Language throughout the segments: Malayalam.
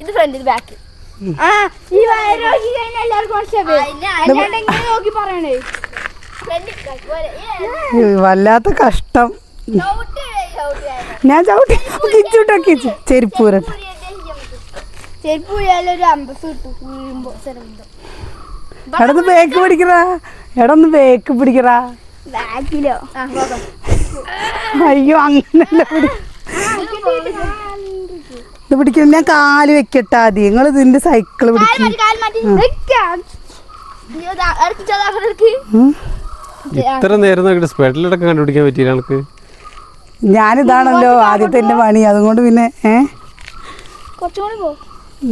ഇത് ഫ്രണ്ട് ഇത് ബാക്ക് ആ ഈ വയറ് നോക്കി കഴിഞ്ഞാൽ എല്ലാവർക്കും മനസ്സിലാവും അല്ലാണ്ട് എങ്ങനെ നോക്കി പറയണേ? വല്ലാത്ത കഷ്ടം. ഞാൻ ചവിട്ടി കിച്ചുട്ടൊക്കെ ചെരുപ്പൂരൻ. ചെരുപ്പ് ഒരു അമ്പസ് കിട്ടും. വീഴുമ്പോ ചെറുപ്പം എടന്ന് ബേക്ക് പിടിക്കറാ എടന്ന് ബേക്ക് പിടിക്കറാ ബാക്കിലോ അയ്യോ അങ്ങനെ പിടി ഇത് പിടിക്കും. ഞാൻ കാൽ വെക്കട്ടാ ആദ്യം. നിങ്ങൾ ഇതിന്റെ സൈക്കിൾ പിടിക്കും. ഇത്ര നേരം സ്പെഡലൊക്കെ കണ്ടുപിടിക്കാൻ പറ്റിയില്ല എനിക്ക് ഞാനിതാണല്ലോ ആദ്യത്തെ എന്റെ പണി. അതുകൊണ്ട് പിന്നെ ഏ? കുറച്ചും കൂടി പോ.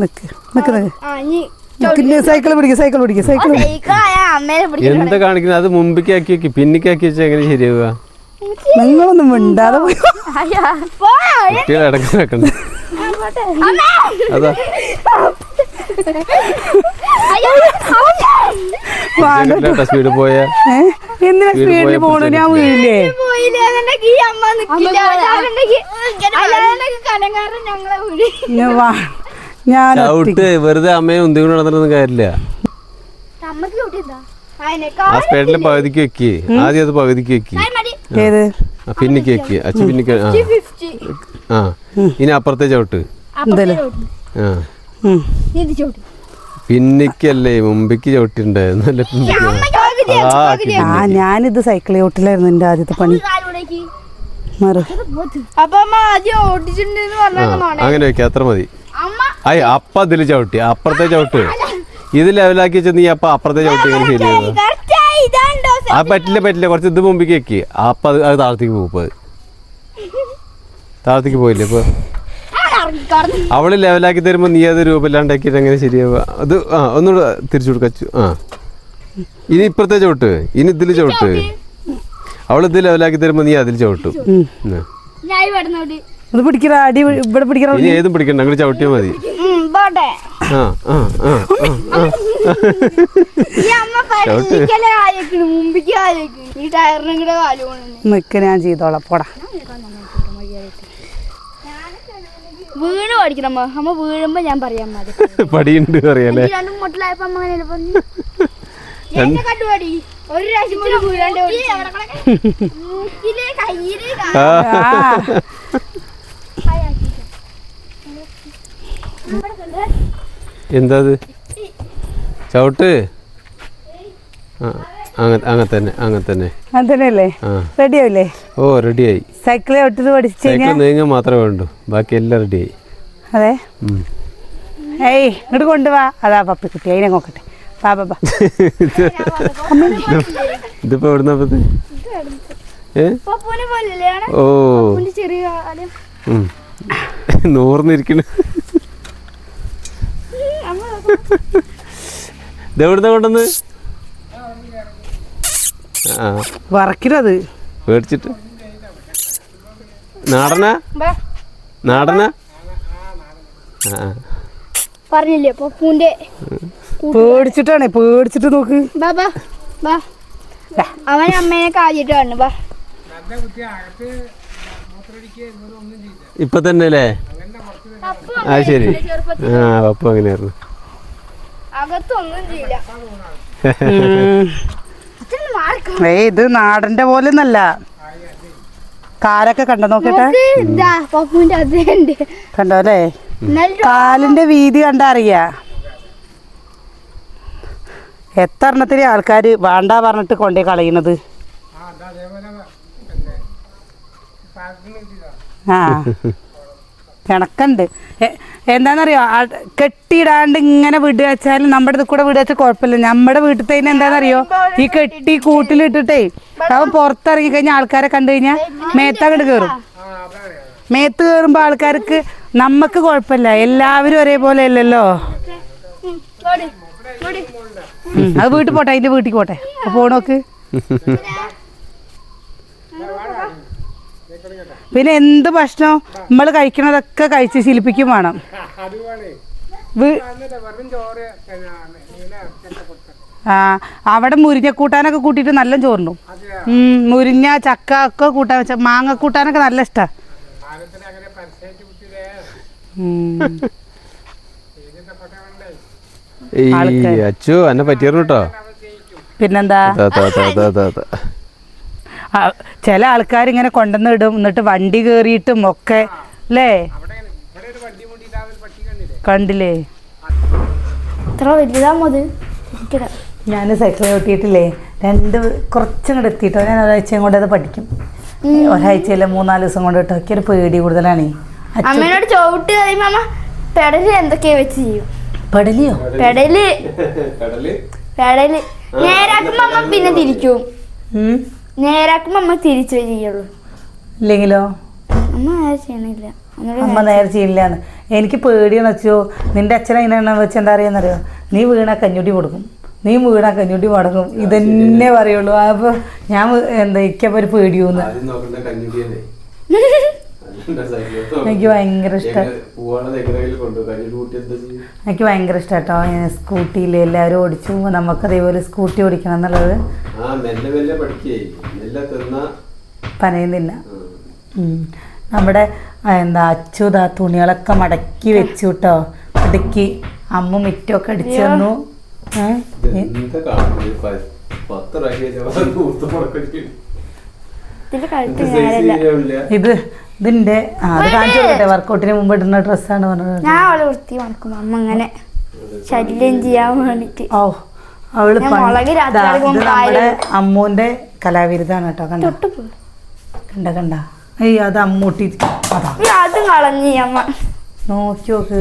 നിക്ക് നിക്ക് സൈക്കിൾ പിടിക്കും സൈക്കിൾ പിടിക്കും സൈക്കിൾ എന്താ കാണിക്കുന്നത്? അത് മുമ്പിക്കാക്കി വെക്കി പിന്നിക്കാക്കി വെച്ചാൽ എങ്ങനെ ശരിയാവുക? നിങ്ങളൊന്നും മിണ്ടാതെ പോയി. കുട്ടികളെ അതാ. സ്പീഡ് പോയ എന്തിനാ സ്പീഡിൽ പോണു ഞാൻ വീഴില്ലേ ഞാൻ വെറുതെ അമ്മയും ഉന്തി കൊണ്ട് നടന്നിട്ടൊന്നും കാര്യമില്ല. ആ സ്പീഡിൽ പകുതിക്ക് വെക്കി. ആദ്യം അത് പകുതിക്ക് വെക്കി. ഏത്? പിന്നെ കേക്ക് അച്ഛൻ പിന്നെ ആ. ആ ഇനി അപ്പുറത്തെ ചവിട്ട്. എന്തല്ലേ ആ. ഉം. ഇത് ചോട്ടി പിന്നിക്കല്ലേ മുമ്പിക്ക് ചവിട്ടിണ്ടായിരുന്നു ആ ഞാനിത് സൈക്കിൾ ചോട്ടിലായിരുന്നു എന്റെ ആദ്യത്തെ പണി. അങ്ങനെ വെക്കാം അത്ര മതി. അമ്മ. അയ്യ അപ്പ അതിൽ ചവിട്ടി. അപ്പുറത്തെ ചവിട്ട്. ഇത് ലെവലാക്കി വെച്ചാൽ നീ അപ്പ അപ്പുറത്തെ ചവിട്ടി എങ്ങനെ ശരിയാവുക correct ആയി, ഇതാണ്ടോ ആ പറ്റില്ല പറ്റില്ല കുറച്ച് ഇത് മുമ്പിക്ക് വെക്കി. അപ്പ അത് അത് താഴത്തേക്ക് പോകും ഇപ്പൊ അത്. താഴത്തേക്ക് പോയില്ലേ ഇപ്പൊ? അവൾ ലെവലാക്കി തരുമ്പോ നീ അത് രൂപമില്ലാണ്ടാക്കിയിട്ട് എങ്ങനെ ശരിയാവുക? അത് ആ ഒന്നുകൂടെ തിരിച്ചു കൊടുക്കച്ചു ആ. ഇനി ഇപ്പുറത്തെ ചവിട്ട്. ഇനി ഇതിൽ ചവിട്ട്. അവൾ ഇത് ലെവലാക്കി തരുമ്പോ നീ അതിൽ ചവിട്ടും. ഇത് അടി ഇവിടെ ഇനി ഏതും പിടിക്കണ്ട. അങ്ങനെ ചവിട്ടിയാൽ മതി. പോട്ടെ. നിക്ക് ഞാൻ ചെയ്തോളാം. പോടാ. വീണ് പഠിക്കണം അമ്മ. അമ്മ വീഴുമ്പോ ഞാൻ പറയാൻ മതി പടിയുണ്ട് അറിയാലേ. രണ്ടും മുട്ടിലായപ്പോ അമ്മ അങ്ങനെ ഒരു എന്താ ചവിട്ട്? അങ്ങനെ തന്നെ അങ്ങനെ തന്നെ ഓ റെഡിയായി. സൈക്കിൾ പഠിച്ചു നീങ്ങാൻ മാത്രമേ വേണ്ടൂ. ബാക്കി എല്ലാം റെഡിയായി. അതെ? ഏയ് ഇങ്ങോട്ട് കൊണ്ടുവാ. അതാ പപ്പി കുട്ടി അതിനെ നോക്കട്ടെ. പാ പാ, പാ ഇതിപ്പോ എവിടുന്ന ഓ. പപ്പൂന്റെ ചെറിയ കാലം ഉം. നൂർന്നിരിക്കണ് അമ്മ ഇതെവിടുന്ന കൊണ്ടുവന്ന്? ആ. വറക്കരുത് പേടിച്ചിട്ട് നാടനാ. നാടനാ? ആ പറഞ്ഞില്ലേ പപ്പൂന്റെ പേടിച്ചിട്ടാണ് പേടിച്ചിട്ട് നോക്ക്. അവൻ അമ്മേനെ കാലിട്ട് കാണു ബാ. ഇപ്പൊ തന്നെ അല്ലേ? ആ ശരി. ആ അപ്പൊ അങ്ങനെയായിരുന്നു. അകത്തൊന്നും ചെയ്യില്ല. ഇത് നാടന്റെ പോലെ ഒന്നല്ല കാലൊക്കെ കണ്ടോ? നോക്കട്ടെ. കണ്ടോ അല്ലേ? കാലിന്റെ വീതി കണ്ടാ അറിയാ. എത്ര എണ്ണത്തിന് ആൾക്കാര് വേണ്ട പറഞ്ഞിട്ട് കൊണ്ടേ കളയുന്നത് ആ കണക്കുണ്ട് എന്താണെന്നറിയോ കെട്ടിയിടാണ്ട് ഇങ്ങനെ വിട് വെച്ചാൽ നമ്മുടെ ഇത് കൂടെ വിടുക വെച്ചാൽ കുഴപ്പമില്ല. നമ്മുടെ വീട്ടിൽ തന്നെ എന്താണെന്നറിയോ ഈ കെട്ടി കൂട്ടിലിട്ടിട്ടേ അവൻ പുറത്തിറങ്ങി കഴിഞ്ഞാൽ ആൾക്കാരെ കണ്ടു കഴിഞ്ഞാൽ മേത്തങ്ങോട്ട് കയറും മേത്ത് കയറുമ്പോൾ ആൾക്കാർക്ക് നമുക്ക് കുഴപ്പമില്ല. എല്ലാവരും ഒരേപോലെ അല്ലല്ലോ? അത് വീട്ടിൽ പോട്ടെ അതിന്റെ വീട്ടിൽ പോട്ടെ. പോണോക്ക്? പിന്നെ എന്ത് ഭക്ഷണം നമ്മൾ കഴിക്കണതൊക്കെ കഴിച്ച് ശീലിപ്പിക്കും വേണം. ആ അവിടെ മുരിഞ്ഞ കൂട്ടാനൊക്കെ കൂട്ടിയിട്ട് നല്ല ചോറുണ്ടു? മുരിഞ്ഞ ചക്ക ഒക്കെ കൂട്ടാൻ വെച്ച മാങ്ങ കൂട്ടാനൊക്കെ നല്ല ഇഷ്ടമാണ്. അച്ചു എന്നെ പറ്റിയിരുന്നു കേട്ടോ പിന്നെന്താ? ചില ആൾക്കാർ ഇങ്ങനെ കൊണ്ടുവന്ന് ഇടും. എന്നിട്ട് വണ്ടി കയറിയിട്ടും ഒക്കെ അല്ലേ കണ്ടില്ലേ? ഇത്ര വലുതാമോ അത് എനിക്കറിയാം. ഞാൻ സൈക്കിൾ ഓട്ടിയിട്ടില്ലേ രണ്ട് കുറച്ചങ്ങോട്ട് എത്തിയിട്ടോ. ഞാൻ ഒരാഴ്ചയും കൊണ്ട് അത് പഠിക്കും. ഒരാഴ്ചയില്ല മൂന്നാൽ ദിവസം കൊണ്ട് കേട്ടോ ഒരു പേടി കൂടുതലാണ്. അമ്മേനോട് ചോട്ട് കഴിയുമ്പോ അമ്മ പെടൽ എന്തൊക്കെയാ വെച്ച് ചെയ്യും? പെടലിയോ? പെടൽ. പെടൽ? നേരാക്കുമ്പോ അമ്മ പിന്നെ തിരിക്കും. നേരാക്കുമ്പോ അമ്മ തിരിച്ചു ചെയ്യുള്ളൂ ഇല്ലെങ്കിലോ? അമ്മ നേരെ ചെയ്യണില്ല. ഒന്നുകൂടി അമ്മ നേരെ ചെയ്യില്ല എനിക്ക് പേടിയാണ് വെച്ചോ നിന്റെ അച്ഛൻ അതിനാണ് വെച്ച് എന്താ അറിയാന്നറിയോ? നീ വീണ കഞ്ഞുടി കൊടുക്കും. നീ വീണ കഞ്ഞുടി മടങ്ങും ഇതന്നെ പറയുള്ളൂ. അപ്പൊ ഞാൻ എന്താ എനിക്കപ്പോ ഒരു പേടിയൂന്ന് ആദ്യം നോക്കണ്ട കഞ്ഞുടിയല്ലേ എനിക്ക് ഭയങ്കര ഇഷ്ടം. എനിക്ക് ഭയങ്കര ഇഷ്ടം കേട്ടോ സ്കൂട്ടിയിൽ എല്ലാവരും ഓടിച്ചു നമുക്ക് അതേപോലെ സ്കൂട്ടി ഓടിക്കണം എന്നുള്ളത്. പനയുന്നില്ല. നമ്മുടെ എന്താ അച്ചുതാ തുണികളൊക്കെ മടക്കി വെച്ചു കേട്ടോ മടക്കി അമ്മ മിറ്റൊക്കെ അടിച്ചു തന്നു. ഇത് ഇതിന്റെ അത് കാണിച്ചു കൊടുക്കട്ടെ. വർക്കൗട്ടിന് മുമ്പ് ഇടുന്ന ഡ്രസ്സാണ് പറഞ്ഞത്. ഞാൻ അവളെ വൃത്തി മണക്കും അമ്മ അങ്ങനെ ശല്യം ചെയ്യാൻ വേണ്ടിട്ട്. ഓ അവൾ നമ്മുടെ അമ്മൂന്റെ കലാവിരുദ്ധാണ് കേട്ടോ കണ്ട? കണ്ട കണ്ട. ഏയ് അത് അമ്മൂട്ടി അതാ. കളഞ്ഞു അമ്മ. നോക്കി നോക്ക്.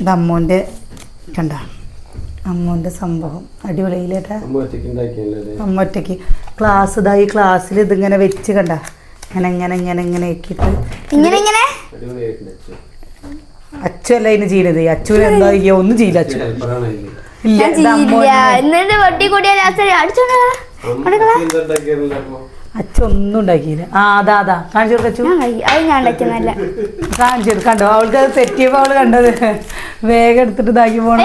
ഇത് അമ്മൂന്റെ കണ്ട? അമ്മൂന്റെ സംഭവം. അടിപൊളിയിലേട്ടാ അമ്മ ഒറ്റയ്ക്ക് ക്ലാസ് ഇതായി ഈ ക്ലാസ്സിൽ ഇതിങ്ങനെ വെച്ച് കണ്ട. ഇങ്ങനെ ഇങ്ങനെ ഇങ്ങനെ ഇങ്ങനെ ആക്കിയിട്ട് ഇങ്ങനെ ഇങ്ങനെ അച്ചു. അല്ല ഇതിന് ചെയ്യണത് അച്ചുവിന് എന്താ ചെയ്യാ ഒന്നും ചെയ്യില്ല ഇല്ല എന്നിട്ട് വെട്ടി കൂടിയ? അച്ചു ഒന്നും ഉണ്ടാക്കിയില്ല ആ അതാ അതാ കാണിച്ചു കൊടുക്ക ഞാൻ കഴിക്കും ഞാൻ ഉണ്ടാക്കിയെന്നല്ല കാണിച്ചു കണ്ടോ അവൾക്ക് അത് തെറ്റിയപ്പോ അവൾ കണ്ടത് വേഗം എടുത്തിട്ട് ഇതാക്കി പോണ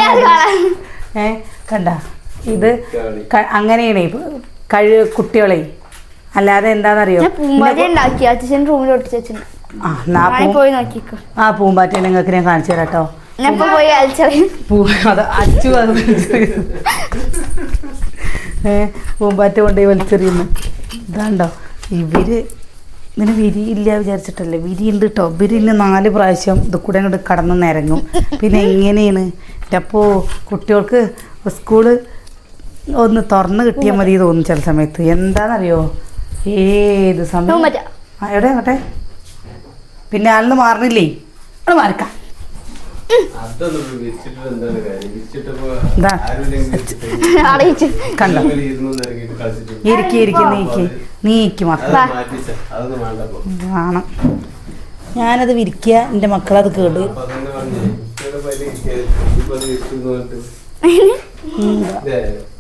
ഏ കണ്ട ഇത് അങ്ങനെയാണ് ഇപ്പൊ കഴി കുട്ടികളെ അല്ലാതെ എന്താണെന്നറിയോ ഉണ്ടാക്കി അച്ഛൻ റൂമിൽ ഒട്ടിച്ച് വെച്ചിട്ടുണ്ട്. ആ പൂമ്പാറ്റ നിങ്ങൾക്ക് ഞാൻ കാണിച്ചു തരാം കേട്ടോ. അച്ചു അത് പൂമ്പാറ്റ കൊണ്ടുപോയി വലിച്ചെറിയുന്നു. ഇതാണ്ടോ? ഇവർ ഇങ്ങനെ വിരിയില്ല വിചാരിച്ചിട്ടല്ലേ? വിരി ഉണ്ട് കേട്ടോ ഇവർ ഇന്ന് നാല് പ്രാവശ്യം ഇത് കൂടെ അങ്ങോട്ട് കടന്നു നിരങ്ങും. പിന്നെ എങ്ങനെയാണ്? അപ്പോൾ കുട്ടികൾക്ക് സ്കൂൾ ഒന്ന് തുറന്ന് കിട്ടിയാൽ മതി തോന്നും ചില സമയത്ത്. എന്താണെന്നറിയോ ഏത് സമയം. ആ, എവിടെ? ആകട്ടെ പിന്നെ ആളിന് മാറണില്ലേ? അത് മാറിക്കാം. കണ്ടോ? ഇരിക്കി ഇരിക്കി നീക്കി. നീക്കി വേണം. ഞാനത് വിരിക്കുക എന്റെ മക്കളത് കേട്. അപ്പൊ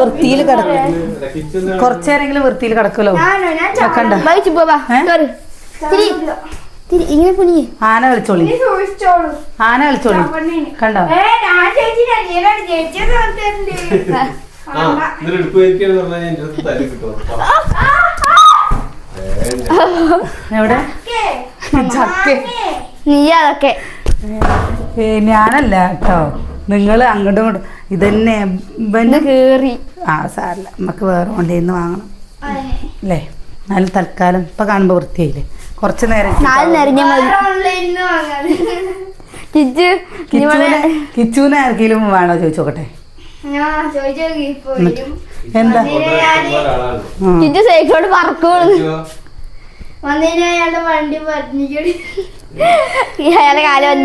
വൃത്തിയിൽ കിടക്കും. കുറച്ചേരെങ്കിലും വൃത്തിയിൽ കിടക്കുമല്ലോ വെക്കണ്ട ആന കളിച്ചോളി. ആന കളിച്ചോളി. കണ്ടോ? എവിടെ? ചക്ക. നീ അതൊക്കെ. ഞാനല്ല കേട്ടോ. നിങ്ങൾ അങ്ങോട്ടും ഇങ്ങോട്ടും. ഇതന്നെ ഇത് ഇവന് കേറി. ആ സാറില്ല നമുക്ക് വേറെ കൊണ്ടേന്ന് വാങ്ങണം. അല്ലേ എന്നാലും തൽക്കാലം. ഇപ്പൊ കാണുമ്പോ വൃത്തിയായില്ലേ? കുറച്ച് നേരം കിച്ചൂനെ ആർക്കെങ്കിലും വേണോ ചോദിച്ചോക്കട്ടെ? എന്താ? സൈക്കിളോട് പറക്കോളൂ. അയാളുടെ വണ്ടി അയാളെ കാലം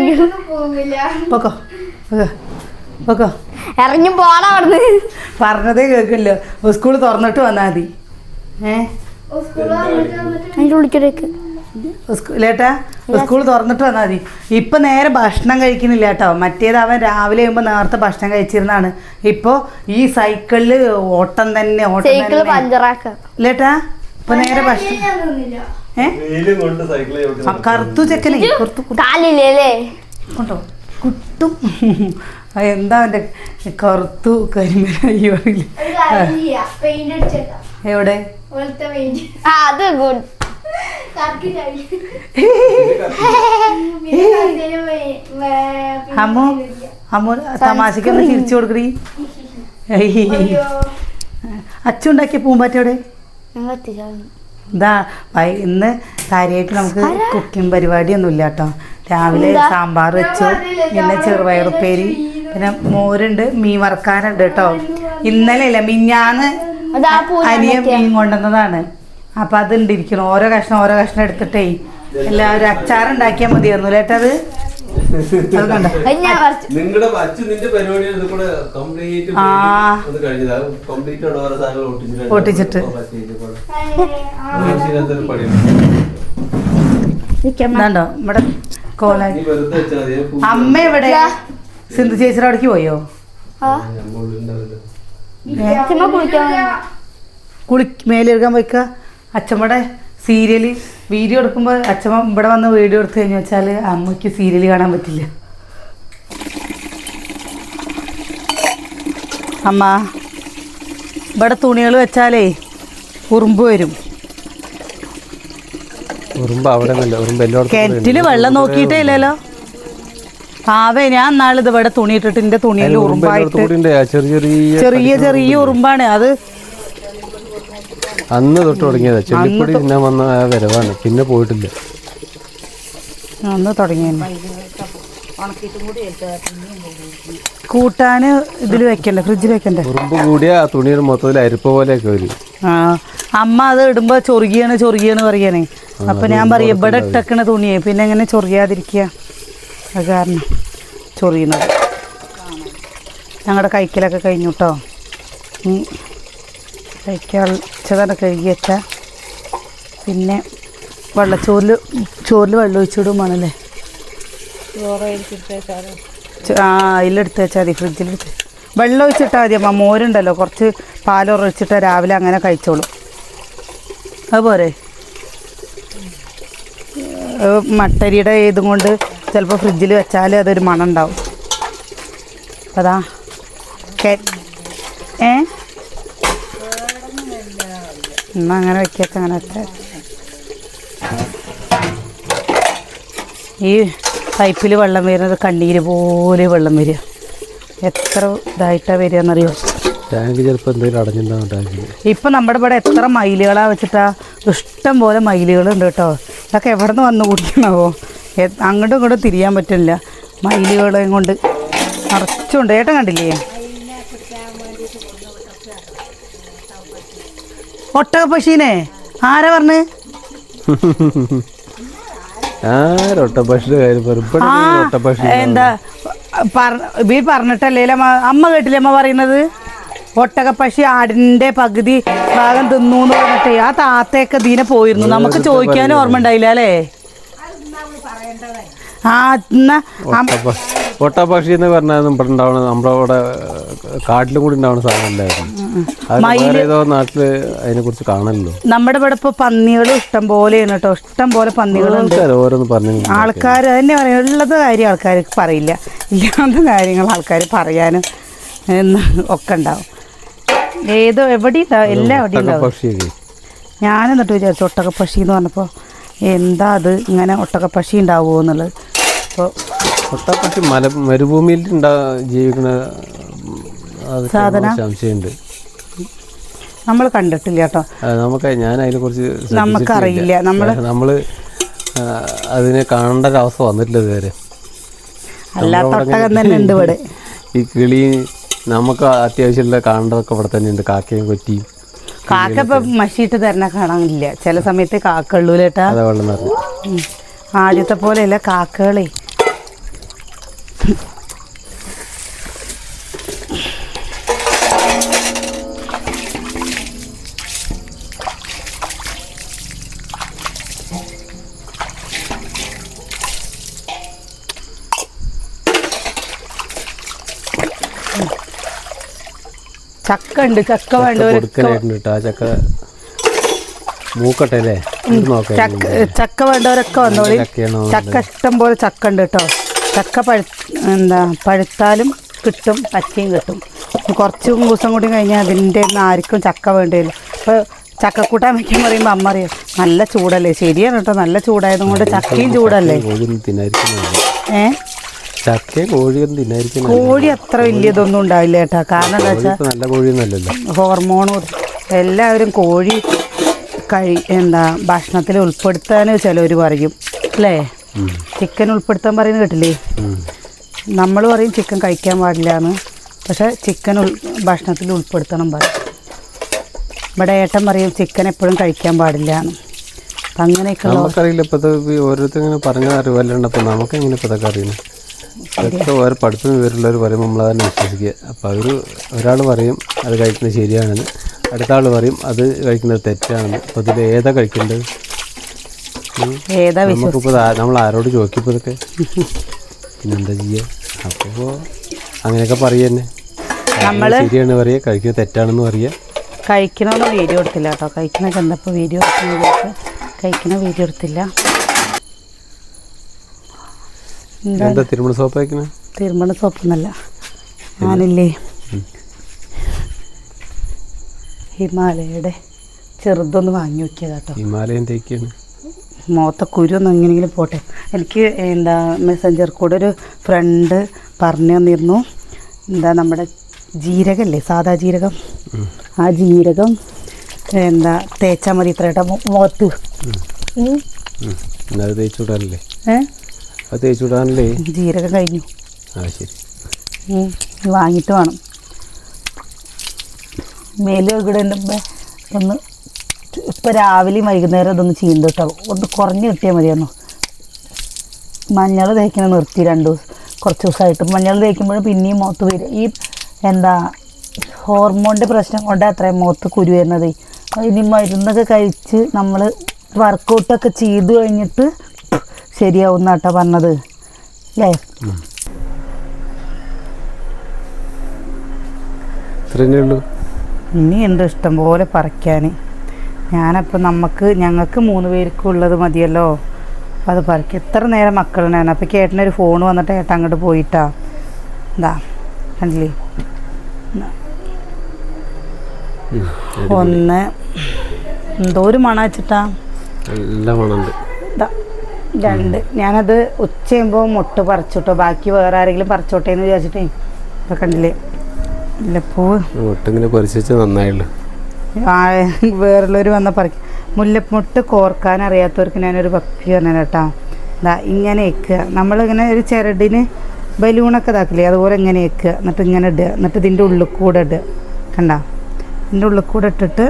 പൊക്കോ ഇറങ്ങി പോണ അവിടുന്ന്. പറഞ്ഞതേ കേക്കില്ല സ്കൂൾ തുറന്നിട്ട് വന്നാൽ മതി. ഏട്ടാ സ്കൂൾ തുറന്നിട്ട് വന്നാൽ മതി. ഇപ്പൊ നേരെ ഭക്ഷണം കഴിക്കുന്നില്ല കേട്ടോ. മറ്റേത് അവൻ രാവിലെ ആകുമ്പോൾ നേരത്തെ ഭക്ഷണം കഴിച്ചിരുന്നാണ് ഇപ്പൊ ഈ സൈക്കിളിൽ ഓട്ടം തന്നെ ഓട്ടം ഇല്ലേട്ടാ ഇപ്പൊ നേരെ ഭക്ഷണം. ഏഹ് കറുത്തു ചെക്കനെ. കൊണ്ടോ. കുട്ടും. എന്താ അവന്റെ കറുത്തു പറയില്ലേ അടിച്ചേക്കാം. എവിടെ? പോലത്തെ പെയിന്റ് ആ അത് ഗുഡ് അമ്മു അമ്മു തമാശക്ക് തിരിച്ചു പൂമ്പാറ്റയോടെ ഇതാ വൈ- ഇന്ന് കാര്യമായിട്ട് നമുക്ക് കുക്കിംഗ് പരിപാടിയൊന്നും ഇല്ല കേട്ടോ. രാവിലെ സാമ്പാർ വെച്ചു. പിന്നെ ചെറുപയറുപ്പേരി പിന്നെ മോരുണ്ട് മീൻ വറക്കാനുണ്ട് കേട്ടോ. ഇന്നലെ ഇല്ല മിഞ്ഞാന്ന് അനിയ മീൻ കൊണ്ടുവന്നതാണ്. അപ്പൊ അത് ഉണ്ടിരിക്കണം ഓരോ കഷ്ണം ഓരോ കഷ്ണം എടുത്തിട്ടേ. എല്ലാവരും അച്ചാറുണ്ടാക്കിയാൽ മതിയായിരുന്നു കേട്ടത് അത്? കണ്ടോ? അത് ഞാൻ കുറച്ച് നിങ്ങളുടെ അച്ഛൻ നിന്റെ പരിപാടി കൂടെ കംപ്ലീറ്റ് ആ. ഒന്ന് കംപ്ലീറ്റ് ആണ് ഓരോ സാധനങ്ങൾ ഒട്ടിച്ചിട്ട്. ഒട്ടിച്ചിട്ട്. ഇതാണ്ടോ ഇവിടെ കോല അമ്മ എവിടെ? സിന്ധു ചേച്ചിയുടെ അവിടേക്ക് പോയോ? കുളി മേലെഴുകാൻ പോയിക്ക? അച്ഛമ്മയുടെ സീരിയൽ വീഡിയോ എടുക്കുമ്പോൾ അച്ഛമ്മ ഇവിടെ വന്ന് വീഡിയോ എടുത്തു കഴിഞ്ഞു വെച്ചാൽ അമ്മയ്ക്ക് സീരിയൽ കാണാൻ പറ്റില്ല. അമ്മ ഇവിടെ തുണികൾ വെച്ചാലേ ഉറുമ്പ് വരും. ഉറുമ്പ് അവിടെ ഉറുമ്പ്. കിണറ്റിൽ വെള്ളം നോക്കിയിട്ടേ ഇല്ലല്ലോ. ആവേ ഞാൻ നാളിത് ഇവിടെ തുണിയിട്ടിട്ട് എന്റെ തുണിയിൽ ഉറുമ്പായിട്ട് ചെറിയ ചെറിയ ഉറുമ്പാണ് അത്. അന്ന് തൊട്ട് തുടങ്ങിയതാ. ചെല്ലിപ്പൊടി പിന്നെ വന്ന വരവാണ്. പിന്നെ പോയിട്ടില്ല. അന്ന് തുടങ്ങിയ കൂട്ടാന് ഇതിൽ വെക്കണ്ടേ? ഫ്രിഡ്ജിൽ വെക്കണ്ടേ? ഉറുമ്പ് കൂടിയ തുണിയുടെ മൊത്തത്തിൽ അരിപ്പ പോലെയൊക്കെ വരും. ആ. അമ്മ അത് ഇടുമ്പോ ചൊറുകിയാണ് ചൊറുകിയാണ് പറയണേ. അപ്പൊ ഞാൻ പറയും ഇവിടെ ഇട്ടക്കണ തുണിയെ. പിന്നെ എങ്ങനെ ചൊറിയാതിരിക്കുക അത് കാരണം ചൊറിയണത്. ഞങ്ങളുടെ കൈക്കലൊക്കെ കഴിഞ്ഞു കേട്ടോ കഴിക്കാച്ചതാണ് കഴുകി വെച്ചാൽ പിന്നെ വെള്ളച്ചോറിൽ ചോറിൽ വെള്ളം ഒഴിച്ചിടും വേണമല്ലേ ആ അതിലെടുത്ത് വെച്ചാൽ മതി ഫ്രിഡ്ജിലെടുത്ത്. വെള്ളം ഒഴിച്ചിട്ടാൽ മതി അമ്മ. മോരുണ്ടല്ലോ കുറച്ച് പാലൊറച്ചിട്ട് രാവിലെ അങ്ങനെ കഴിച്ചോളും. അതുപോരെ പോരെ മട്ടരിയുടെ ഇതും കൊണ്ട് ചിലപ്പോൾ ഫ്രിഡ്ജിൽ വെച്ചാൽ അതൊരു മണം ഉണ്ടാവും അതാ ഏ? എന്നാ അങ്ങനെ വെക്കാത്ത അങ്ങനെ വെച്ചാൽ ഈ പൈപ്പിൽ വെള്ളം വരുന്നത് കണ്ണീര് പോലെ വെള്ളം വരിക. എത്ര ഇതായിട്ടാണ് വരിക എന്നറിയോ ടാങ്ക് ചിലപ്പോൾ എന്തെങ്കിലും അടഞ്ഞിട്ടുണ്ടാവും ടാങ്കിൽ ഇപ്പം നമ്മുടെ ഇവിടെ എത്ര മയിലുകളാ വെച്ചിട്ടാ? ഇഷ്ടം പോലെ മയിലുകളുണ്ട് കേട്ടോ. ഇതൊക്കെ എവിടെ നിന്ന് വന്ന് കുടിക്കണവോ? അങ്ങോട്ടും ഇങ്ങോട്ടും തിരിയാൻ പറ്റില്ല. മയിലുകളെയും കൊണ്ട് നിറച്ചുണ്ട്. ഏട്ടൻ കണ്ടില്ലേ? ഒട്ടക പശീനെ ആരാ പറഞ്ഞ് എന്താ വീ പറഞ്ഞിട്ടല്ലേ അമ്മ കേട്ടില്ലേ അമ്മ പറയുന്നത്? ഒട്ടകപ്പശി ആടിന്റെ പകുതി ഭാഗം തിന്നു എന്ന് പറഞ്ഞിട്ട് ആ താത്തയൊക്കെ ദീനെ പോയിരുന്നു. നമുക്ക് ചോദിക്കാനും ഓർമ്മ ഉണ്ടായില്ല അല്ലേ? ആ എന്നാ ഒട്ടപക്ഷി എന്ന് പറഞ്ഞാൽ ഇവിടെ ഉണ്ടാവണ നമ്മുടെ അവിടെ കാട്ടിലും കൂടി ഉണ്ടാവുന്ന സാധനമല്ലായിരുന്നു. വേറെ ഏതോ നാട്ടിൽ അതിനെ കുറിച്ച് കാണല്ലോ നമ്മുടെ ഇവിടെ ഇപ്പൊ പന്നികൾ ഇഷ്ടം പോലെയാണ് കേട്ടോ. ഇഷ്ടം പോലെ പന്നികളുണ്ട്. ഓരോന്ന് പറഞ്ഞു ആൾക്കാർ തന്നെ പറയും ഉള്ളത് കാര്യം ആൾക്കാർക്ക് പറയില്ല. ഇല്ലാത്ത കാര്യങ്ങൾ ആൾക്കാർ പറയാനും ഒക്കെ ഉണ്ടാവും. ഏതോ എവിടെയുണ്ടാവും എല്ലാം എവിടെ ഉണ്ടാവും ഞാൻ എന്നിട്ട് വിചാരിച്ചു ഒട്ടകപ്പക്ഷി എന്ന് പറഞ്ഞപ്പോൾ എന്താ അത് ഇങ്ങനെ ഒട്ടകപ്പക്ഷി ഉണ്ടാവുമോ എന്നുള്ളത്. അപ്പോൾ ഒട്ടകപ്പക്ഷി മല മരുഭൂമിയിൽ ജീവിക്കുന്ന സാധനം? സംശയമുണ്ട്. നമ്മൾ കണ്ടിട്ടില്ല കേട്ടോ. നമുക്ക് ഞാൻ അതിനെ കുറിച്ച് നമുക്കറിയില്ല. നമ്മൾ നമ്മൾ അതിനെ കാണേണ്ട ഒരു അവസ്ഥ വന്നിട്ടില്ല ഇതുവരെ. അല്ലാത്ത ഒട്ടകം തന്നെ ഉണ്ട് ഇവിടെ. ഈ കിളി നമുക്ക് അത്യാവശ്യമുള്ള കാണേണ്ടതൊക്കെ ഇവിടെ തന്നെ ഉണ്ട്. കാക്കയും കൊറ്റിയും കാക്ക ഇപ്പം മഷിയിട്ട് തരണ കാണാനില്ല. ചില സമയത്ത് കാക്ക ഉള്ളൂലേട്ടാ അതാ വെള്ളം നിറഞ്ഞു. ആദ്യത്തെ പോലെയല്ല കാക്കകളെ. ചക്ക ഉണ്ട് ചക്ക വേണ്ടവരൊക്കെ കൊടുക്കലായിട്ടുണ്ട് ആ ചക്ക മൂക്കട്ടെ അല്ലേ? ചക്ക വേണ്ടവരൊക്കെ വന്നോളി. ചക്ക ഇഷ്ടം പോലെ ചക്ക ഉണ്ട് കേട്ടോ ചക്ക പഴു എന്താ പഴുത്താലും കിട്ടും പച്ചയും കിട്ടും. കുറച്ച് ദിവസം കൂടി കഴിഞ്ഞാൽ അതിന്റെ ഒന്നും ആർക്കും ചക്ക വേണ്ടിയില്ല ഇപ്പോൾ ചക്കക്കൂട്ടാൻ വയ്ക്കാൻ പറയുമ്പോൾ അമ്മ അറിയാം നല്ല ചൂടല്ലേ? ശരിയാണ് കേട്ടോ നല്ല ചൂടായതുകൊണ്ട് ചക്കയും ചൂടല്ലേ? ഏഹ് ചക്കയും കോഴി അത്ര വലിയതൊന്നും ഉണ്ടാവില്ല കേട്ടോ. കാരണം എന്താ വെച്ചാൽ നല്ല കോഴിയൊന്നുമല്ലല്ലോ. ഹോർമോൺ എല്ലാവരും കോഴി കഴി എന്താ ഭക്ഷണത്തിൽ ഉൾപ്പെടുത്താൻ ചിലവർ പറയും. അല്ലേ? ചിക്കൻ ഉൾപ്പെടുത്താൻ പറയുന്നത് കേട്ടില്ലേ? നമ്മൾ പറയും ചിക്കൻ കഴിക്കാൻ പാടില്ല എന്ന് പക്ഷേ ചിക്കൻ ഉൾ ഭക്ഷണത്തിൽ ഉൾപ്പെടുത്തണം പറയും. ഇവിടെ ഏട്ടൻ പറയും ചിക്കൻ എപ്പോഴും കഴിക്കാൻ പാടില്ല എന്ന് അപ്പം അങ്ങനെയൊക്കെ നമുക്കറിയില്ല ഇപ്പത്തെ ഓരോരുത്തർ ഇങ്ങനെ പറഞ്ഞ അറിവല്ലാണ്ട് അപ്പം നമുക്ക് എങ്ങനെ ഇപ്പൊ ഇതൊക്കെ അറിയുന്നത് ഇതൊക്കെ ഓരോ പഠിത്തം വിവരമുള്ളവർ പറയുമ്പോൾ നമ്മൾ അതന്നെ വിശ്വസിക്കുക. അപ്പോൾ അവർ ഒരാൾ പറയും അത് കഴിക്കുന്നത് ശരിയാണെന്ന്. അടുത്ത ആൾ പറയും അത് കഴിക്കുന്നത് തെറ്റാണെന്ന്. അപ്പോൾ ഇതിൽ ഏതാ കഴിക്കേണ്ടത്? നമുക്കിപ്പോൾ നമ്മൾ ആരോട് ചോദിക്കിപ്പോൾ ഇതൊക്കെ? പിന്നെന്താ ചെയ്യുക അപ്പോൾ അങ്ങനെയൊക്കെ പറയുക തന്നെ. ശരിയാണ് പറയുക കഴിക്കുന്നത് തെറ്റാണെന്ന് പറയുക കഴിക്കണമെന്ന് വീഡിയോ എടുത്തില്ല കേട്ടോ. കഴിക്കണ ചെന്നപ്പോൾ വീഡിയോ എടുക്കുന്ന കഴിക്കണ വീഡിയോ എടുത്തില്ല. എന്താ തിരുമണ സോപ്പ് വയ്ക്കുന്നത് തിരുമണ സോപ്പൊന്നല്ല. ഞാനില്ലേ ഹിമാലയയുടെ ചെറുതൊന്ന് വാങ്ങി നോക്കിയതാ കേട്ടോ ഹിമാലയൻ തേക്കാണ്. മോത്ത കുരുന്ന് എങ്ങനെയെങ്കിലും പോട്ടെ. എനിക്ക് എന്താ മെസ്സഞ്ചർ കൂടെ ഒരു ഫ്രണ്ട് പറഞ്ഞു തന്നിരുന്നു. എന്താ നമ്മുടെ ജീരകല്ലേ സാദാ ജീരകം? ആ ജീരകം എന്താ തേച്ചാൽ മതി ഇത്ര കേട്ടോ മു- മുഖത്ത്. ഏ? അത് തേച്ച് വിടാനല്ലേ ജീരകം കഴിഞ്ഞു. ആ ശരി. വാങ്ങിയിട്ട് വേണം. മേൽ ഇവിടെ ഒന്ന് ഇപ്പം രാവിലെയും വൈകുന്നേരം ഇതൊന്ന് ചീന്ത കേട്ടോ ഒന്ന് കുറഞ്ഞ് കിട്ടിയാൽ മതിയായിരുന്നു. മഞ്ഞൾ തേക്കണ നിർത്തി രണ്ട് ദിവസം കുറച്ച് ദിവസമായിട്ട്. മഞ്ഞൾ തേക്കുമ്പോഴും പിന്നെയും മുഖത്ത് വരും. ഈ എന്താ ഹോർമോണിന്റെ പ്രശ്നം കൊണ്ട് അത്രയും മുഖത്ത് കുരു വരുന്നത്. ഇനി മരുന്നൊക്കെ കഴിച്ച് നമ്മൾ വർക്കൗട്ടൊക്കെ ചെയ്തു കഴിഞ്ഞിട്ട് ശരിയാവും കേട്ടോ പറഞ്ഞത് അല്ലേ ഇനി എന്ത് ഇഷ്ടം പോലെ പറിക്കാൻ ഞാനപ്പോൾ നമുക്ക് ഞങ്ങൾക്ക് മൂന്ന് പേർക്കും ഉള്ളത് മതിയല്ലോ. അപ്പം അത് പറിക്കും. എത്ര നേരം മക്കളുണ്ടായിരുന്നു അപ്പോൾ ചേട്ടനൊരു ഫോൺ വന്നിട്ട് ഏട്ടൻ അങ്ങോട്ട് പോയിട്ടാ. എന്താ കണ്ടില്ലേ. ഒന്ന് എന്തോ ഒരു മണ വെച്ചിട്ടാ. നല്ല മണമുണ്ട്. ദാ, രണ്ട്. ഞാനത് ഉച്ചയുമ്പോൾ മുട്ട് പറിച്ചോട്ടോ. ബാക്കി വേറെ ആരെങ്കിലും പറിച്ചോട്ടെ എന്ന് വിചാരിച്ചിട്ടേ. ഇപ്പം കണ്ടില്ലേ? ഇല്ല പൂവ്. പൊരിച്ചു നന്നായുള്ളൂ വേറുള്ളവർ വന്ന പറിക്കും. മുല്ലപ്പൊട്ട് കോർക്കാൻ അറിയാത്തവർക്ക് ഞാനൊരു ഭക്തി പറഞ്ഞു കേട്ടോ. ഇതാ ഇങ്ങനെ വെക്കുക. നമ്മളിങ്ങനെ ഒരു ചിരടിന് ബലൂണൊക്കെ ഇതാക്കില്ലേ? അതുപോലെ ഇങ്ങനെ വെക്കുക. എന്നിട്ട് ഇങ്ങനെ ഇടുക. എന്നിട്ട് ഇതിന്റെ ഉള്ളിൽ കൂടെ ഇടുക. കണ്ട? ഇതിന്റെ ഉള്ളിൽ കൂടെ ഇട്ടിട്ട്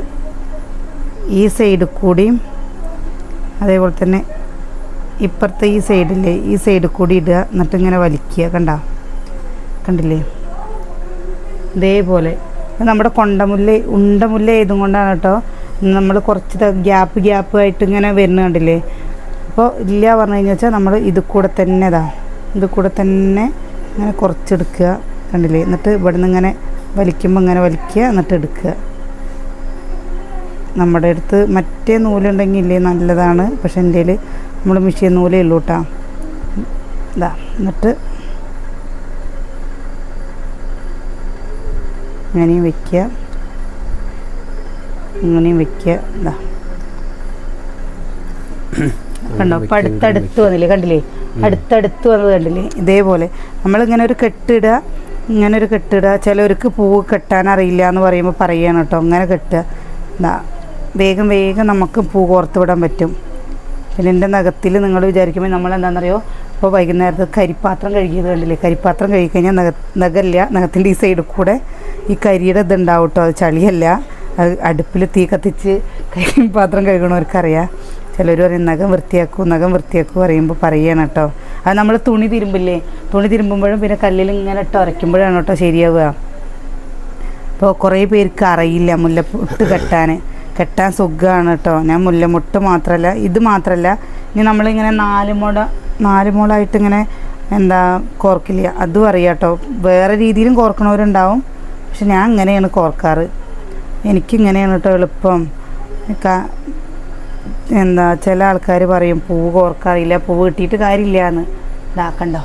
ഈ സൈഡിൽ കൂടിയും അതേപോലെ തന്നെ ഇപ്പുറത്തെ ഈ സൈഡില്ലേ ഈ സൈഡിൽ കൂടി ഇടുക എന്നിട്ട് ഇങ്ങനെ വലിക്കുക കണ്ട? കണ്ടില്ലേ? ഇതേപോലെ. ഇത് നമ്മുടെ കൊണ്ടമുല്ല ഉണ്ടമുല്ല ഏതും കൊണ്ടാണ് കേട്ടോ. നമ്മൾ കുറച്ച് ഗ്യാപ്പ് ഗ്യാപ്പ് ആയിട്ട് ഇങ്ങനെ വരുന്ന കണ്ടില്ലേ? അപ്പോൾ ഇല്ല പറഞ്ഞു കഴിഞ്ഞാൽ വെച്ചാൽ നമ്മൾ ഇത് കൂടെ തന്നെ ഇതാ ഇത് കൂടെ തന്നെ ഇങ്ങനെ കുറച്ചെടുക്കുക കണ്ടില്ലേ? എന്നിട്ട് ഇവിടെ നിന്ന് ഇങ്ങനെ വലിക്കുമ്പോൾ ഇങ്ങനെ വലിക്കുക എന്നിട്ട് എടുക്കുക. നമ്മുടെ അടുത്ത് മറ്റേ നൂലുണ്ടെങ്കിൽ ഇല്ലേ നല്ലതാണ്. പക്ഷെ എന്റെ നമ്മൾ മിഷീൻ നൂലേ ഉള്ളൂ കേട്ടോ ഇതാ എന്നിട്ട് ഇങ്ങനെയും വയ്ക്കുക ഇങ്ങനെയും വയ്ക്കുക ഇതാ കണ്ടോ? അപ്പം അടുത്തടുത്ത് വന്നില്ലേ? കണ്ടില്ലേ? അടുത്തടുത്ത് വന്നത് കണ്ടില്ലേ? ഇതേപോലെ നമ്മളിങ്ങനെ ഒരു കെട്ടിടുക ഇങ്ങനെ ഒരു കെട്ടിടുക ചിലവർക്ക് പൂവ് കെട്ടാൻ അറിയില്ല എന്ന് പറയുമ്പോൾ പറയുകയാണ് കേട്ടോ അങ്ങനെ കെട്ടുക. ഇതാ വേഗം വേഗം നമുക്ക് പൂ കോർത്ത് വിടാൻ പറ്റും. പിന്നെ എന്റെ നഖത്തിൽ നിങ്ങൾ വിചാരിക്കുമ്പോൾ നമ്മൾ എന്താണെന്നറിയോ ഇപ്പോൾ വൈകുന്നേരത്ത് കരിപ്പാത്രം കഴുകിയത് കണ്ടില്ലേ? കരിപ്പാത്രം കഴുകി കഴിഞ്ഞാൽ നഖ നഖമില്ല നഖത്തിന്റെ ഈ സൈഡിൽ കൂടെ ഈ കരിയുടെ ഇതുണ്ടാവും കേട്ടോ അത് ചളിയല്ല. അത് അടുപ്പിൽ തീ കത്തിച്ച് കരിപ്പാത്രം കഴുകണവർക്കറിയാം. ചിലർ പറയും നഖം വൃത്തിയാക്കൂ നഖം വൃത്തിയാക്കൂ പറയുമ്പോൾ പറയുകയാണ് കേട്ടോ. അത് നമ്മൾ തുണി തിരുമ്പില്ലേ? തുണി തിരുമ്പുമ്പോഴും പിന്നെ കല്ലിൽ ഇങ്ങനെ ഇട്ട് ഉരയ്ക്കുമ്പോഴാണ് കേട്ടോ ശരിയാവുക. അപ്പോൾ കുറേ പേർക്ക് അറിയില്ല മുല്ലപ്പൊട്ട് കെട്ടാൻ. കെട്ടാൻ സുഖമാണ് കേട്ടോ ഞാൻ മുല്ലമുട്ട് മാത്രമല്ല ഇത് മാത്രമല്ല ഇനി നമ്മളിങ്ങനെ നാല് മുട നാല് മുളായിട്ട് ഇങ്ങനെ എന്താ കോർക്കില്ല. അതും അറിയാം കേട്ടോ വേറെ രീതിയിലും കോർക്കണവരുണ്ടാവും. പക്ഷെ ഞാൻ ഇങ്ങനെയാണ് കോർക്കാറ്. എനിക്കിങ്ങനെയാണ് കേട്ടോ എളുപ്പം. എന്താ ചില ആൾക്കാർ പറയും പൂവ് കോർക്കാറില്ല പൂവ് കിട്ടിയിട്ട് കാര്യമില്ല എന്ന് ഇതാക്കണ്ടോ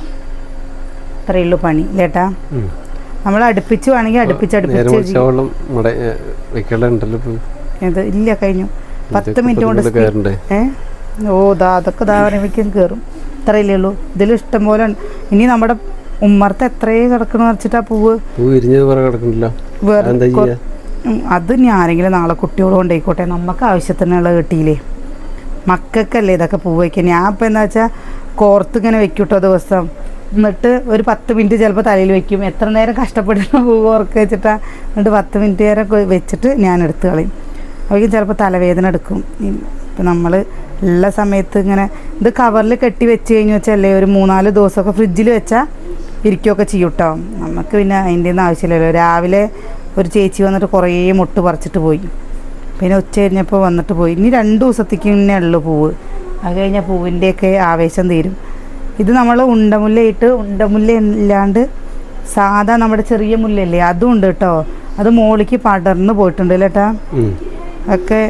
അത്രയേ ഉള്ളൂ പണി ചേട്ടാ നമ്മൾ അടുപ്പിച്ച് വേണമെങ്കിൽ അടുപ്പിച്ച് അടുപ്പിച്ച് ഇത് ഇല്ല കഴിഞ്ഞു. പത്ത് മിനിറ്റ് കൊണ്ട് ഏ? ഓ ദാ അതൊക്കെ ദാ പറയുമ്പോഴേക്കും കയറും ഇത്രയല്ലേ ഉള്ളൂ. ഇതിൽ ഇഷ്ടം പോലെ ഇനി നമ്മുടെ ഉമ്മർത്ത് എത്രയേ കിടക്കണ വെച്ചിട്ടാ പൂവ്? വേറെ അത് ഞാനെങ്കിലും നാളെ കുട്ടിയോട് കൊണ്ടായിക്കോട്ടെ. നമുക്ക് ആവശ്യത്തിനുള്ള കിട്ടിയില്ലേ? മക്കൾക്കല്ലേ ഇതൊക്കെ പൂവ് വയ്ക്കാൻ. ഞാൻ ഇപ്പം എന്താ വെച്ചാൽ കോർത്ത് ഇങ്ങനെ വെക്കൂട്ടോ ദിവസം. എന്നിട്ട് ഒരു പത്ത് മിനിറ്റ് ചിലപ്പോൾ തലയിൽ വെക്കും. എത്ര നേരം കഷ്ടപ്പെട്ടിട്ട് പൂവ് ഓർക്ക് വെച്ചിട്ടാ? എന്നിട്ട് പത്ത് മിനിറ്റ് നേരം വെച്ചിട്ട് ഞാൻ എടുത്ത് കളയും. അപ്പോഴേക്കും ചിലപ്പോൾ തലവേദന എടുക്കും. ഇപ്പം നമ്മൾ ഉള്ള സമയത്ത് ഇങ്ങനെ ഇത് കവറിൽ കെട്ടി വെച്ച് കഴിഞ്ഞ് വെച്ചല്ലേ ഒരു മൂന്നാൽ ദിവസമൊക്കെ ഫ്രിഡ്ജിൽ വെച്ചാൽ ഇരിക്കുകയൊക്കെ ചെയ്യും കേട്ടോ നമുക്ക് പിന്നെ അതിന്റെ ഒന്നും ആവശ്യമില്ലല്ലോ. രാവിലെ ഒരു ചേച്ചി വന്നിട്ട് കുറേ മുട്ട് പറിച്ചിട്ട് പോയി. പിന്നെ ഉച്ച കഴിഞ്ഞപ്പോൾ വന്നിട്ട് പോയി. ഇനി രണ്ട് ദിവസത്തേക്ക് തന്നെ ഉള്ളു പൂവ്. അത് കഴിഞ്ഞാൽ പൂവിന്റെയൊക്കെ ആവേശം തീരും. ഇത് നമ്മൾ ഉണ്ടമുല്ലയിട്ട് ഉണ്ടമുല്ല ഇല്ലാണ്ട് സാധാ നമ്മുടെ ചെറിയ മുല്ലല്ലേ അതും ഉണ്ട് കേട്ടോ. അത് മോളിക്ക് പടർന്നു പോയിട്ടുണ്ട് ഉം. ഒക്കെ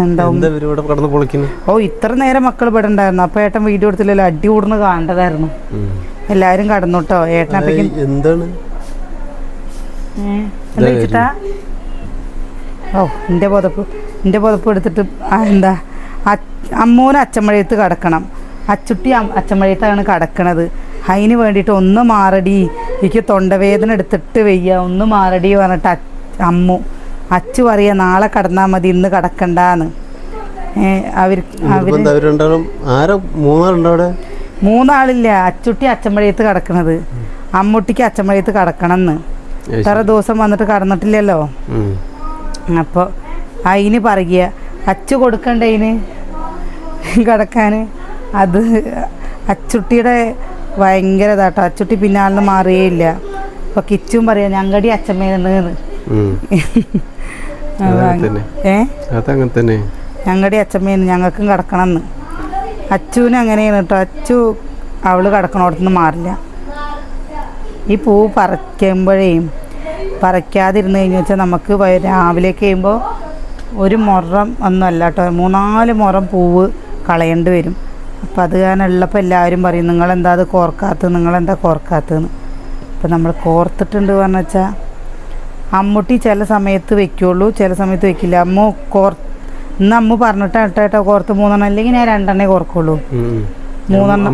എന്താ എന്താ ഇവർ ഇവിടെ കടന്ന് പൊളിക്കുന്നു? ഓ ഇത്ര നേരം മക്കൾ ഇവിടെ ഉണ്ടായിരുന്നു. അപ്പൊ ഏട്ടൻ വീഡിയോ എടുത്തില്ലല്ലോ അടി കൂടുന്ന കാണേണ്ടതായിരുന്നു എല്ലാരും എല്ലാവരും കടന്നു കേട്ടോ ഏട്ടനപ്പേക്കും എന്താണ്? എന്താ വെച്ചിട്ടാ ഓ എന്റെ പുതപ്പ് എന്റെ പുതപ്പ് എടുത്തിട്ട് എന്താ? അമ്മൂന് അച്ചമ്മഴയത്ത് കടക്കണം. അച്ചുട്ടി അച്ചമ്മഴയത്താണ് കടക്കണത്. അതിന് വേണ്ടിയിട്ട് ഒന്ന് മാറടി. എനിക്ക് തൊണ്ടവേദന എടുത്തിട്ട് വയ്യ. ഒന്ന് മാറടി പറഞ്ഞിട്ട് അമ്മു അച്ചു പറയാ നാളെ കടന്നാൽ മതി ഇന്ന് കടക്കണ്ടെന്ന്. അവർ അവർ മൂന്നാളില്ല. അച്ചുട്ടി അച്ചമ്പഴയത്ത് കടക്കണത്. അമ്മുട്ടിക്ക് അച്ചമ്പഴയത്ത് കടക്കണമെന്ന് ഇത്ര ദിവസം വന്നിട്ട് കടന്നിട്ടില്ലല്ലോ. അപ്പോൾ അതിന് പറയുക അച്ചു കൊടുക്കണ്ട കിടക്കാൻ അത് അച്ചുട്ടിയുടെ ഭയങ്കര ഇതാട്ടോ. അച്ചുട്ടി പിന്നാളിന്ന് മാറിയേയില്ല അപ്പോൾ കിച്ചും പറയാം ഞങ്ങടി തന്നെ ഏ? ഞങ്ങളുടെ അച്ചമ്മേന്ന് ഞങ്ങൾക്കും കിടക്കണം എന്ന് അച്ചുവിന് അങ്ങനെയാണ് കേട്ടോ അച്ചു അവൾ കിടക്കണോടത്തുനിന്ന് മാറില്ല. ഈ പൂ പറിക്കുമ്പോഴേയും പറിക്കാതിരുന്ന് കഴിഞ്ഞ് വെച്ചാൽ നമുക്ക് വൈ- രാവിലെ കഴിയുമ്പോൾ ഒരു മുറം ഒന്നുമല്ല കേട്ടോ മൂന്നാൽ മുറം പൂവ് കളയേണ്ടി വരും. അപ്പം അത് കാരണം ഉള്ളപ്പോൾ എല്ലാവരും പറയും നിങ്ങളെന്താ അത് കോർക്കാത്തത്? നിങ്ങളെന്താ കോർക്കാത്തതെന്ന്? അപ്പം നമ്മൾ കോർത്തിട്ടുണ്ട് പറഞ്ഞു വെച്ചാൽ അമ്മുട്ടി ചില സമയത്ത് വെക്കുള്ളൂ ചില സമയത്ത് വെക്കില്ല. അമ്മ കോർ ഇന്ന് അമ്മ പറഞ്ഞിട്ടാണ് കേട്ടോ കോർത്ത് മൂന്നെണ്ണം. അല്ലെങ്കിൽ ഞാൻ രണ്ടെണ്ണേ കോർക്കുള്ളൂ. മൂന്നെണ്ണം.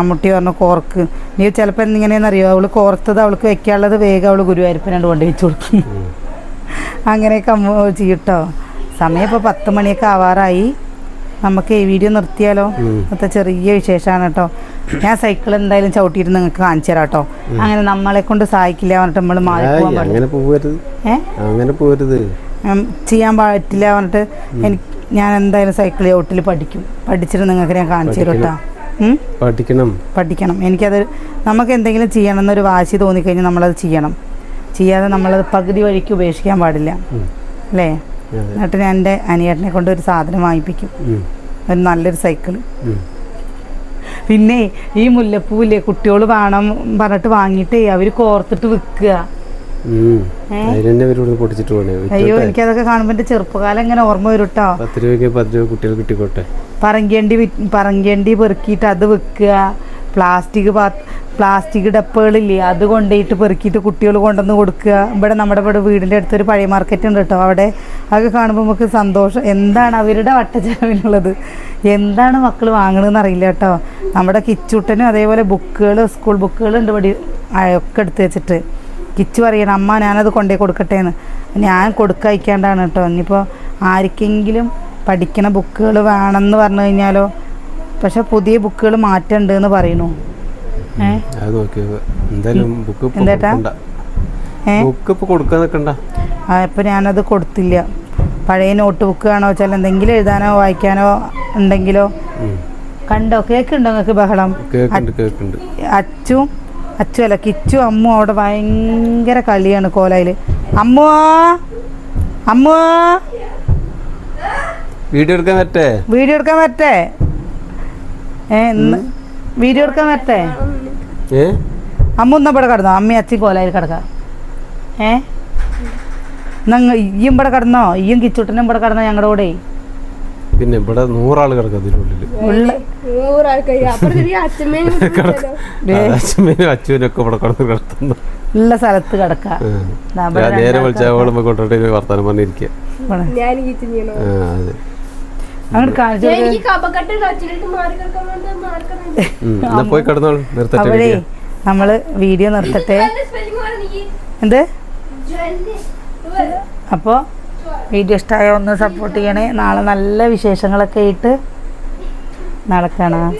അമ്മൂട്ടി പറഞ്ഞു കോർക്ക്. നീ ചിലപ്പോൾ എന്തിങ്ങനെയെന്നറിയോ അവൾ കോർത്തത് അവൾക്ക് വെക്കാനുള്ളത് വേഗം അവൾ ഗുരുവായൂരപ്പനാണ്ട് കൊണ്ട് വെച്ച് കൊടുക്കും. അങ്ങനെയൊക്കെ അമ്മ ചെയ്യട്ടോ. സമയം ഇപ്പോൾ പത്ത് മണിയൊക്കെ ആവാറായി. നമുക്ക് ഈ വീഡിയോ നിർത്തിയാലോ? അത്ര ഇന്നത്തെ ചെറിയ വിശേഷമാണ് കേട്ടോ. ഞാൻ സൈക്കിൾ എന്തായാലും ചവിട്ടിയിട്ട് നിങ്ങൾക്ക് കാണിച്ചു തരാം കേട്ടോ അങ്ങനെ നമ്മളെ കൊണ്ട് സഹായിക്കില്ല പറഞ്ഞിട്ട് നമ്മൾ മാറി അങ്ങനെ പോവരുത്. അങ്ങനെ ചെയ്യാൻ പറ്റില്ല പറഞ്ഞിട്ട് എനിക്ക് ഞാൻ എന്തായാലും സൈക്കിൾ ചവിട്ടിൽ പഠിക്കും. പഠിച്ചിട്ട് നിങ്ങൾക്ക് ഞാൻ കാണിച്ചു തരും കേട്ടോ. പഠിക്കണം. പഠിക്കണം. എനിക്കത് നമുക്ക് എന്തെങ്കിലും ചെയ്യണം എന്നൊരു വാശി തോന്നിക്കഴിഞ്ഞാൽ നമ്മളത് ചെയ്യണം. ചെയ്യാതെ നമ്മളത് പകുതി വഴിക്ക് ഉപേക്ഷിക്കാൻ പാടില്ല. അല്ലേ? എന്നിട്ട് ഞാൻ എന്റെ അനിയേട്ടനെ കൊണ്ട് ഒരു സാധനം വാങ്ങിപ്പിക്കും. ഒരു നല്ലൊരു സൈക്കിൾ ഉം. പിന്നെ ഈ മുല്ലപ്പൂവില്ലേ കുട്ടികൾ വേണം പറഞ്ഞിട്ട് വാങ്ങിയിട്ടേ അവർ കോർത്തിട്ട് വിൽക്കുക അയ്യോ എനിക്ക് എനിക്കതൊക്കെ കാണുമ്പോ എന്റെ ചെറുപ്പകാലം ഇങ്ങനെ ഓർമ്മ വരും കേട്ടോ പത്ത് രൂപയ്ക്ക് പത്ത് രൂപ കുട്ടികൾ കിട്ടിക്കോട്ടെ. പറങ്കേണ്ടി പറങ്കേണ്ടി പെറുക്കിയിട്ട് അത് വെക്കുക. പ്ലാസ്റ്റിക് പാ പ്ലാസ്റ്റിക് ഡപ്പകളില്ലേ അത് കൊണ്ടുപോയിട്ട് പെറുക്കിയിട്ട് കുട്ടികൾ കൊണ്ടുവന്ന് കൊടുക്കുക. ഇവിടെ നമ്മുടെ ഇവിടെ വീടിന്റെ അടുത്തൊരു പഴയ മാർക്കറ്റ് ഉണ്ട് കേട്ടോ. അവിടെ അതൊക്കെ കാണുമ്പോൾ നമുക്ക് സന്തോഷം. എന്താണ് അവരുടെ വട്ടച്ചെലവിനുള്ളത്? എന്താണ് മക്കൾ വാങ്ങണമെന്ന് അറിയില്ല കേട്ടോ. നമ്മുടെ കിച്ചുട്ടനും അതേപോലെ ബുക്കുകൾ സ്കൂൾ ബുക്കുകൾ ഉണ്ട് ഇവിടെ ഒക്കെ എടുത്ത് വെച്ചിട്ട്. കിച്ചു പറയണം അമ്മ ഞാനത് കൊണ്ടേ കൊടുക്കട്ടെ എന്ന് ഞാൻ കൊടുക്കയക്കാണ്ടാണ് കേട്ടോ. ഇനിയിപ്പോൾ ആർക്കെങ്കിലും പഠിക്കണ ബുക്കുകൾ വേണമെന്ന് പറഞ്ഞു കഴിഞ്ഞാലോ? പക്ഷെ പുതിയ ബുക്കുകൾ മാറ്റമുണ്ട് എന്ന് പറയണു അത്. എന്തായാലും ബുക്ക്? ബുക്ക് ഇപ്പൊ കൊടുക്കാൻ നിക്കണ്ട. ആ ഇപ്പം ഞാനത് കൊടുത്തില്ല. പഴയ നോട്ട് ബുക്ക് ആണോ വെച്ചാൽ എന്തെങ്കിലും എഴുതാനോ വായിക്കാനോ ഉണ്ടെങ്കിലോ. കണ്ടോ? കേക്കുണ്ടോ നിങ്ങൾക്ക് ബഹളം? അച്ചും അച്ചു അല്ല കിച്ചു അമ്മു അവിടെ ഭയങ്കര കളിയാണ് കോലായിൽ. അമ്മോ അമ്മോ വീഡിയോ എടുക്കാൻ പറ്റേ വീഡിയോ എടുക്കാൻ പറ്റേ ഏ വീഡിയോ എടുക്കാൻ പറ്റേ അമ്മ ഒന്ന് ഇവിടെ കിടന്നോ? അമ്മയും അച്ഛൻ കോലായിൽ കിടക്കാം. ഏ? നങ്ങ ഇയ്യും ഇവിടെ കിടന്നോ? ഇയ്യും കിച്ചുട്ടനും ഇവിടെ കിടന്നോ ഞങ്ങളുടെ കൂടെ? പിന്നെ ഇവിടെ നൂറാൾ കിടക്കും അച്ഛനും ഒക്കെ ഇവിടെ കിടന്ന് കിടത്തുന്നു ഉള്ള സ്ഥലത്ത് കിടക്കാം. ഞാൻ നേരെ വിളിച്ചാൽ കൊണ്ടിട്ട് വർത്താനം പറഞ്ഞിരിക്കുക അങ്ങോട്ട് കാണിച്ചു. പോയി കിടന്നോളൂ നിർത്തട്ടെ അവിടെ നമ്മൾ വീഡിയോ നിർത്തട്ടെ. എന്ത്? അപ്പോൾ വീഡിയോ ഇഷ്ടമായ ഒന്ന് സപ്പോർട്ട് ചെയ്യണേ. നാളെ നല്ല വിശേഷങ്ങളൊക്കെ ആയിട്ട് നടക്കണം.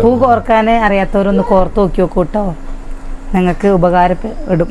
പൂ കോർക്കാൻ അറിയാത്തവരൊന്ന് കോർത്ത് നോക്കി നോക്കൂട്ടോ നിങ്ങൾക്ക് ഉപകാരപ്പെടും